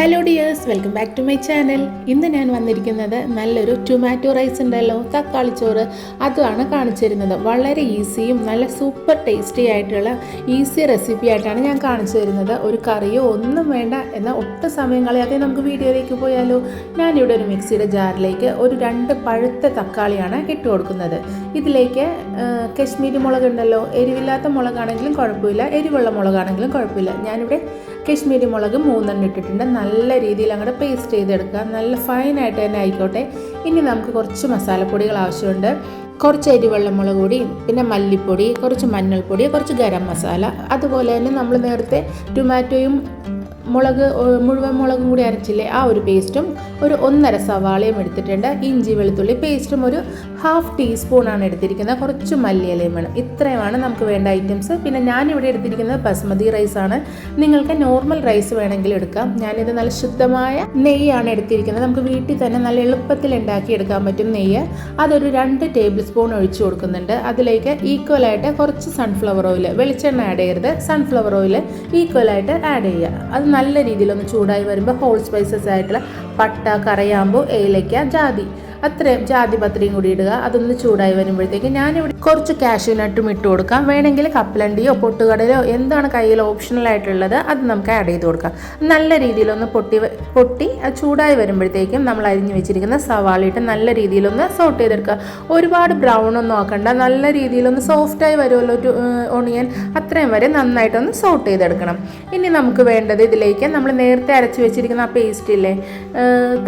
Hello dears welcome back to my channel ഇന്ന് ഞാൻ വന്നിരിക്കുന്നത് നല്ലൊരു ടൊമാറ്റോ റൈസ് ഉണ്ടല്ലോ. തക്കാളി ചോറ്. അതുമാണ് കാണിച്ചു തരുന്നത് വളരെ ഈസിയും നല്ല സൂപ്പർ ടേസ്റ്റി ആയിട്ടുള്ള ഈസി റെസിപ്പി ആയിട്ടാണ് ഞാൻ കാണിച്ചു തരുന്നത്. ഒരു കറിയോ ഒന്നും വേണ്ട. എന്ന ഒട്ടും സമയം കളയാതെ നമുക്ക് വീഡിയോയിലേക്ക് പോയാലോ. ഞാനിവിടെ ഒരു മിക്സിയുടെ ജാറിലേക്ക് ഒരു രണ്ട് പഴുത്ത തക്കാളിയാണ് ഇട്ട് കൊടുക്കുന്നത്. ഇതിലേക്ക് കശ്മീരി മുളക് ഉണ്ടല്ലോ എരിവില്ലാത്ത മുളകാണെങ്കിലും കുഴപ്പമില്ല. എരിവുള്ള മുളകാണെങ്കിലും കുഴപ്പമില്ല. ഞാനിവിടെ കശ്മീരി മുളക് മൂന്നെണ്ണം ഇട്ടിട്ടുണ്ട്. നല്ല രീതിയിൽ അങ്ങോട്ട് പേസ്റ്റ് ചെയ്തെടുക്കുക. നല്ല ഫൈനായിട്ട് തന്നെ ആയിക്കോട്ടെ. ഇനി നമുക്ക് കുറച്ച് മസാലപ്പൊടികൾ ആവശ്യമുണ്ട്. കുറച്ച് എരിവെള്ളം മുളക് പൊടി പിന്നെ മല്ലിപ്പൊടി കുറച്ച് മഞ്ഞൾപ്പൊടി കുറച്ച് ഗരം മസാല. അതുപോലെ തന്നെ നമ്മൾ നേരത്തെ ടൊമാറ്റോയും മുളക് മുഴുവൻ മുളകും കൂടി അരച്ചില്ലേ ആ ഒരു പേസ്റ്റും ഒരു ഒന്നര സവാളയും എടുത്തിട്ടുണ്ട്. ഇഞ്ചി വെളുത്തുള്ളി പേസ്റ്റും ഒരു ഹാഫ് ടീസ്പൂണാണ് എടുത്തിരിക്കുന്നത്. കുറച്ച് മല്ലിയിലയും വേണം. ഇത്രയുമാണ് നമുക്ക് വേണ്ട ഐറ്റംസ്. പിന്നെ ഞാനിവിടെ എടുത്തിരിക്കുന്നത് ബസ്മതി റൈസാണ് നിങ്ങൾക്ക് നോർമൽ റൈസ് വേണമെങ്കിൽ എടുക്കാം. ഞാനിത് നല്ല ശുദ്ധമായ നെയ്യാണ് എടുത്തിരിക്കുന്നത്. നമുക്ക് വീട്ടിൽ തന്നെ നല്ല എളുപ്പത്തിൽ ഉണ്ടാക്കി എടുക്കാൻ പറ്റും നെയ്യ്. അതൊരു രണ്ട് ടേബിൾ സ്പൂൺ ഒഴിച്ചു കൊടുക്കുന്നുണ്ട്. അതിലേക്ക് ഈക്വലായിട്ട് കുറച്ച് സൺഫ്ലവർ ഓയിൽ വെളിച്ചെണ്ണ ആഡ് ചെയ്യരുത്. സൺഫ്ലവർ ഓയിൽ ഈക്വലായിട്ട് ആഡ് ചെയ്യുക. അത് നല്ല രീതിയിലൊന്ന് ചൂടായി വരുമ്പോൾ ഹോൾ സ്പൈസസ് ആയിട്ടുള്ള പട്ട കറയാമ്പു ഏലയ്ക്ക ജാതി. അത്രയും ജാതി പത്രിയും കൂടി ഇടുക. അതൊന്ന് ചൂടായി വരുമ്പോഴത്തേക്ക് ഞാനിവിടെ കുറച്ച് കാഷ്യൂ നട്ടും ഇട്ട് കൊടുക്കാം. വേണമെങ്കിൽ കപ്പലണ്ടിയോ പൊട്ടുകടലോ എന്താണ് കയ്യിൽ ഓപ്ഷണൽ ആയിട്ടുള്ളത് അത് നമുക്ക് ആഡ് ചെയ്ത് കൊടുക്കാം. നല്ല രീതിയിലൊന്ന് പൊട്ടി പൊട്ടി ചൂടായി വരുമ്പോഴത്തേക്കും നമ്മൾ അരിഞ്ഞു വെച്ചിരിക്കുന്ന സവാള ഇട്ട് നല്ല രീതിയിലൊന്ന് സോട്ട് ചെയ്തെടുക്കുക. ഒരുപാട് ബ്രൗൺ ഒന്നും ആക്കണ്ട. നല്ല രീതിയിലൊന്ന് സോഫ്റ്റായി വരുമല്ലോ ഒരു ഓണിയൻ അത്രയും വരെ നന്നായിട്ടൊന്ന് സോട്ട് ചെയ്തെടുക്കണം. ഇനി നമുക്ക് വേണ്ടത് ഇതിലേക്ക് നമ്മൾ നേരത്തെ അരച്ച് വെച്ചിരിക്കുന്ന ആ പേസ്റ്റ് ഇല്ലേ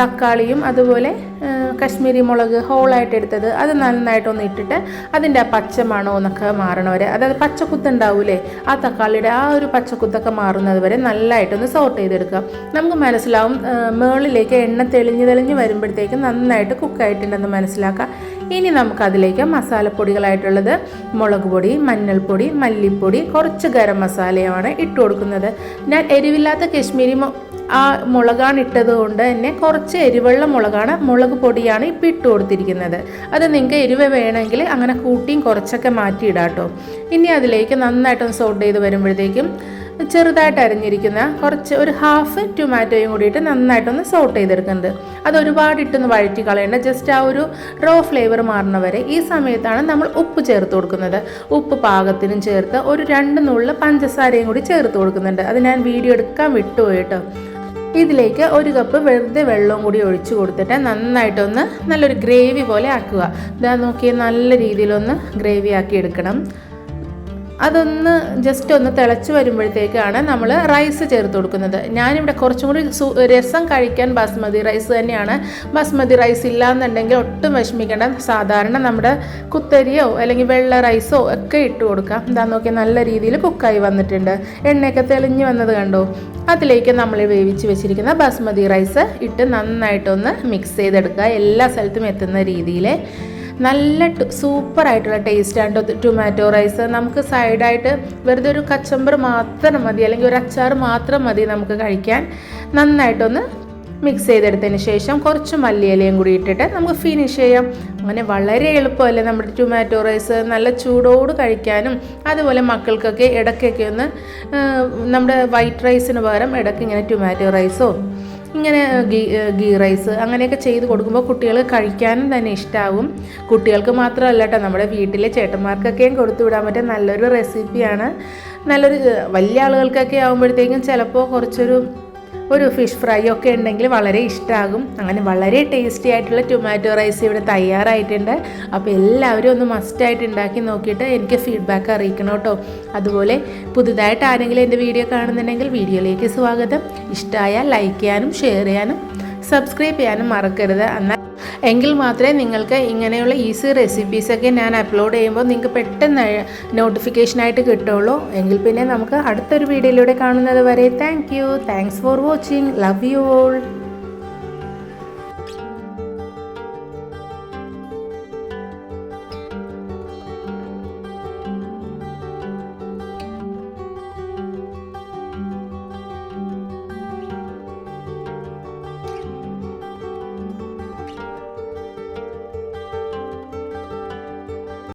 തക്കാളിയും അതുപോലെ കശ്മീരി മുളക് ഹോളായിട്ട് എടുത്തത് അത് നന്നായിട്ടൊന്ന് ഇട്ടിട്ട് അതിന്റെ ആ പച്ചമണോ എന്നൊക്കെ മാറണവരെ. അതായത് പച്ചക്കുത്ത് ഉണ്ടാവൂലേ ആ തക്കാളിയുടെ ആ ഒരു പച്ചക്കുത്തൊക്കെ മാറുന്നത് വരെ നല്ലതായിട്ടൊന്ന് സോർട്ട് ചെയ്തെടുക്കുക. നമുക്ക് മനസ്സിലാവും മേളിലേക്ക് എണ്ണ തെളിഞ്ഞ് തെളിഞ്ഞ് വരുമ്പോഴത്തേക്ക് നന്നായിട്ട് കുക്കായിട്ടുണ്ടെന്ന് മനസ്സിലാക്കാം. ഇനി നമുക്കതിലേക്ക് മസാലപ്പൊടികളായിട്ടുള്ളത് മുളക് പൊടി മഞ്ഞൾപ്പൊടി മല്ലിപ്പൊടി കുറച്ച് ഗരം മസാലയാണ് ഇട്ട് കൊടുക്കുന്നത്. ഞാൻ എരിവില്ലാത്ത കശ്മീരി ആ മുളകാണ് ഇട്ടത് കൊണ്ട് തന്നെ കുറച്ച് എരിവുള്ള മുളകാണ് മുളക് പൊടിയാണ് ഇപ്പം ഇട്ട് കൊടുത്തിരിക്കുന്നത്. അത് നിങ്ങൾക്ക് എരിവ് വേണമെങ്കിൽ അങ്ങനെ കൂട്ടിയും കുറച്ചൊക്കെ മാറ്റിയിടാം കേട്ടോ ഇനി അതിലേക്ക് നന്നായിട്ടൊന്ന് സോട്ട് ചെയ്ത് വരുമ്പോഴത്തേക്കും ചെറുതായിട്ട് അരിഞ്ഞിരിക്കുന്ന കുറച്ച് ഒരു ഹാഫ് ടൊമാറ്റോയും കൂടിയിട്ട് നന്നായിട്ടൊന്ന് സോട്ട് ചെയ്തെടുക്കുന്നത്. അത് ഒരുപാട് ഇട്ടൊന്ന് വഴറ്റി കളയേണ്ട. ജസ്റ്റ് ആ ഒരു റോ ഫ്ലേവർ മാറുന്ന വരെ ഈ സമയത്താണ് നമ്മൾ ഉപ്പ് ചേർത്ത് കൊടുക്കുന്നത്. ഉപ്പ് പാകത്തിനും ചേർത്ത് ഒരു രണ്ട് നുള്ളിൽ പഞ്ചസാരയും കൂടി ചേർത്ത് കൊടുക്കുന്നുണ്ട്. അത് ഞാൻ വീഡിയോ എടുക്കാൻ വിട്ടുപോയി കേട്ടോ. ഇതിലേക്ക് ഒരു കപ്പ് വെറുതെ വെള്ളവും കൂടി ഒഴിച്ചു കൊടുത്തിട്ട് നന്നായിട്ടൊന്ന് നല്ലൊരു ഗ്രേവി പോലെ ആക്കുക. ഇതാ നോക്കിയാൽ നല്ല രീതിയിലൊന്ന് ഗ്രേവി ആക്കി എടുക്കണം. അതൊന്ന് ജസ്റ്റ് ഒന്ന് തിളച്ച് വരുമ്പോഴത്തേക്കാണ് നമ്മൾ റൈസ് ചേർത്ത് കൊടുക്കുന്നത്. ഞാനിവിടെ കുറച്ചും കൂടി രസം കഴിക്കാൻ ബാസ്മതി റൈസ് തന്നെയാണ്. ബാസ്മതി റൈസ് ഇല്ലാന്നുണ്ടെങ്കിൽ ഒട്ടും വിഷമിക്കേണ്ട. സാധാരണ നമ്മുടെ കുത്തരിയോ അല്ലെങ്കിൽ വെള്ള റൈസോ ഒക്കെ ഇട്ട് കൊടുക്കാം. എന്താ നോക്കിയാൽ നല്ല രീതിയിൽ കുക്കായി വന്നിട്ടുണ്ട്. എണ്ണയൊക്കെ തെളിഞ്ഞു വന്നത് കണ്ടോ? അതിലേക്ക് നമ്മൾ വേവിച്ച് വെച്ചിരിക്കുന്ന ബാസ്മതി റൈസ് ഇട്ട് നന്നായിട്ടൊന്ന് മിക്സ് ചെയ്തെടുക്കുക. എല്ലാ സ്ഥലത്തും എത്തുന്ന രീതിയിൽ നല്ല സൂപ്പർ ആയിട്ടുള്ള ആണ് ടൊമാറ്റോ റൈസ് നമുക്ക് സൈഡായിട്ട് വെറുതെ ഒരു കച്ചമ്പർ മാത്രം മതി അല്ലെങ്കിൽ ഒരു അച്ചാർ മാത്രം മതി നമുക്ക് കഴിക്കാൻ. നന്നായിട്ടൊന്ന് മിക്സ് ചെയ്തെടുത്തതിന് ശേഷം കുറച്ച് മല്ലിയിലയും കൂടി ഇട്ടിട്ട് നമുക്ക് ഫിനിഷ് ചെയ്യാം. അങ്ങനെ വളരെ എളുപ്പമല്ലേ നമ്മുടെ ടൊമാറ്റോ റൈസ് നല്ല ചൂടോട് കഴിക്കാനും. അതുപോലെ മക്കൾക്കൊക്കെ ഇടയ്ക്കൊക്കെ ഒന്ന് നമ്മുടെ വൈറ്റ് റൈസിന് പകരം ഇടയ്ക്ക് ഇങ്ങനെ ടൊമാറ്റോ റൈസോ ഇങ്ങനെ ഗീ ഗീ റൈസ് അങ്ങനെയൊക്കെ ചെയ്ത് കൊടുക്കുമ്പോൾ കുട്ടികൾ കഴിക്കാനും തന്നെ ഇഷ്ടമാവും കുട്ടികൾക്ക് മാത്രമല്ല കേട്ടോ നമ്മുടെ വീട്ടിലെ ചേട്ടന്മാർക്കൊക്കെയും കൊടുത്തു വിടാൻ പറ്റിയ നല്ലൊരു റെസിപ്പിയാണ് നല്ലൊരു വലിയ ആളുകൾക്കൊക്കെ ആകുമ്പോഴത്തേക്കും ചിലപ്പോൾ കുറച്ചൊരു ഒരു ഫിഷ് ഫ്രൈ ഒക്കെ ഉണ്ടെങ്കിൽ വളരെ ഇഷ്ടമാകും അങ്ങനെ വളരെ ടേസ്റ്റി ആയിട്ടുള്ള ടൊമാറ്റോ റൈസ് ഇവിടെ തയ്യാറായിട്ടുണ്ട്. അപ്പോൾ എല്ലാവരും ഒന്ന് മസ്റ്റായിട്ട് ഉണ്ടാക്കി നോക്കിയിട്ട് എനിക്ക് ഫീഡ്ബാക്ക് അറിയിക്കണം കേട്ടോ. അതുപോലെ പുതുതായിട്ട് ആരെങ്കിലും എന്റെ വീഡിയോ കാണുന്നുണ്ടെങ്കിൽ വീഡിയോയിലേക്ക് സ്വാഗതം. ഇഷ്ടമായാൽ ലൈക്ക് ചെയ്യാനും ഷെയർ ചെയ്യാനും സബ്സ്ക്രൈബ് ചെയ്യാനും മറക്കരുത്. എന്നാൽ എങ്കിൽ മാത്രമേ നിങ്ങൾക്ക് ഇങ്ങനെയുള്ള ഈസി റെസിപ്പീസൊക്കെ ഞാൻ അപ്ലോഡ് ചെയ്യുമ്പോൾ നിങ്ങൾക്ക് പെട്ടെന്ന് നോട്ടിഫിക്കേഷനായിട്ട് കിട്ടുള്ളൂ എങ്കിൽ പിന്നെ നമുക്ക് അടുത്തൊരു വീഡിയോയിലൂടെ കാണുന്നത് വരെ thank you thanks for watching love you all